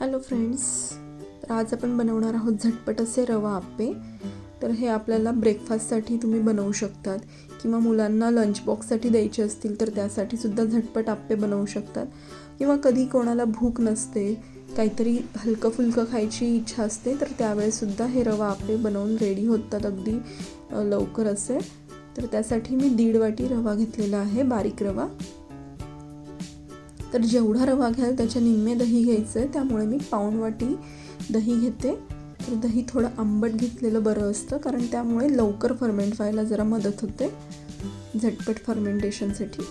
Hello friends तर आज आपण बनवणार आहोत झटपट असे रवा आप्पे. तर हे आपल्याला ब्रेकफास्टसाठी तुम्ही बनवू शकतात किंवा मुलांना लंच बॉक्ससाठी द्यायचे असतील तर त्यासाठी सुद्धा झटपट आप्पे बनवू शकतात. किंवा कधी कोणाला भूक नसते काहीतरी हलकं फुलकं खायची इच्छा असते तर त्यावेळेसुद्धा हे रवा आप्पे बनवून रेडी होतात अगदी लवकर असे. तर त्यासाठी मी दीड वाटी रवा घेतलेला आहे बारीक रवा. तर जेवढा रवा घ्याल त्याच्या निम्मे दही घ्यायचं आहे. त्यामुळे मी पाऊण वाटी दही घेते. तर दही थोडं आंबट घेतलेलं बरं असतं कारण त्यामुळे लवकर फर्मेंट व्हायला जरा मदत होते झटपट फर्मेंटेशनसाठी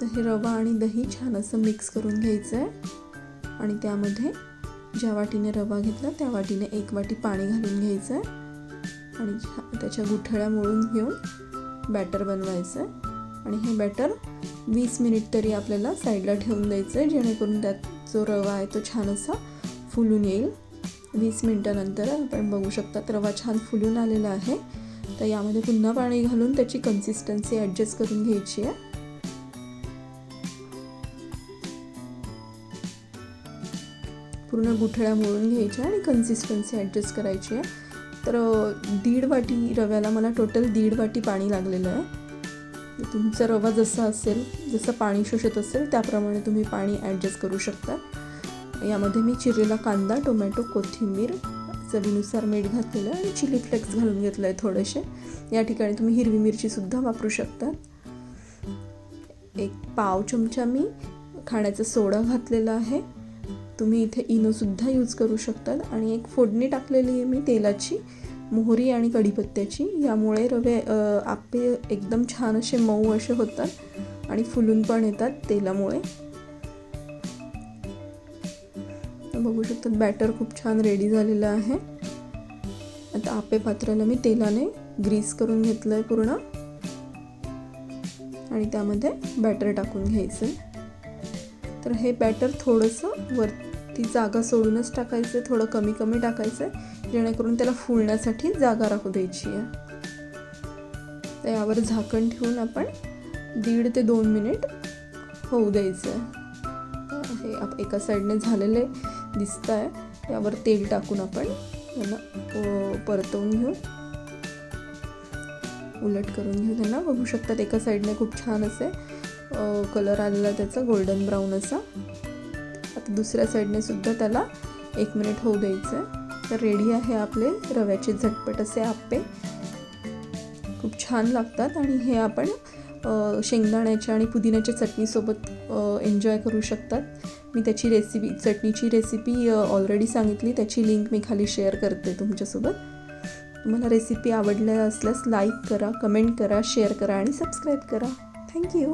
तर हे रवा आणि दही छान असं मिक्स करून घ्यायचं आहे. आणि त्यामध्ये ज्या वाटीने रवा घेतला त्या वाटीने एक वाटी पाणी घालून घ्यायचं आहे. आणि त्याच्या गुठळ्या मोळून घेऊन बॅटर बनवायचं आहे. आणि हे बॅटर वीस मिनिट तरी आपल्याला साईडला ठेवून द्यायचं आहे जेणेकरून त्यात जो रवा आहे तो छान असा फुलून येईल. वीस मिनटानंतर आपण बघू शकता रवा छान फुलून आलेला आहे. तर यामध्ये पुन्हा पाणी घालून त्याची कन्सिस्टन्सी ॲडजस्ट करून घ्यायची आहे. पूर्ण गुठळ्या मोळून घ्यायच्या आणि कन्सिस्टन्सी ॲडजस्ट करायची आहे. तर दीड वाटी रव्याला मला टोटल दीड वाटी पाणी लागलेलं आहे. तुमचा रवा जसा असेल जसं पाणी शोषत असेल त्याप्रमाणे तुम्ही पाणी ॲडजस्ट करू शकता. यामध्ये मी चिरलेला कांदा टोमॅटो कोथिंबीर चवीनुसार मीठ घातलेलं आहे आणि चिली फ्लेक्स घालून घेतलं आहे थोडेसे. या ठिकाणी तुम्ही हिरवी मिरचीसुद्धा वापरू शकता. एक पाव चमचा मी खाण्याचा सोडा घातलेला आहे. तुम्ही इथे इनोसुद्धा यूज करू शकतात. आणि एक फोडणी टाकलेली आहे मी तेलाची. मोहरी आणि कढीपत्त्याची. यामुळे रवे आपे आप्पे एकदम छान असे मऊ असे होतात आणि फुलून पण येतात तेलामुळे. बघू शकतात बॅटर खूप छान रेडी झालेलं आहे. आता आपे पात्राला मी तेलाने ग्रीस करून घेतलं आहे पूर्ण. आणि त्यामध्ये बॅटर टाकून घ्यायचं. तर हे बॅटर थोडंसं ती जागा सोडूनच टाकायचं आहे थोडं कमी कमी टाकायचं आहे जेणेकरून त्याला फुलण्यासाठी जागा राखू द्यायची आहे. तर यावर झाकण ठेवून आपण दीड ते दोन मिनिट होऊ द्यायचं आहे. हे आप एका साईडने झालेले दिसतं आहे. यावर तेल टाकून आपण त्यांना परतवून घेऊ उलट करून घेऊ त्यांना. बघू शकतात एका साईडने खूप छान असे कलर आलेला त्याचा गोल्डन ब्राऊन असा. आता दुसऱ्या साईडने सुद्धा त्याला एक मिनिट होऊ द्यायचं आहे. तर रेडी आहे आपले रव्याचे झटपट असे आप्पे. खूप छान लागतात आणि हे आपण शेंगदाण्याच्या आणि पुदिन्याच्या चटणीसोबत एन्जॉय करू शकतात. मी त्याची रेसिपी चटणीची रेसिपी ऑलरेडी सांगितली. त्याची लिंक मी खाली शेअर करते तुमच्यासोबत. तुम्हाला रेसिपी आवडल्या असल्यास लाईक करा कमेंट करा शेअर करा आणि सबस्क्राईब करा. थँक्यू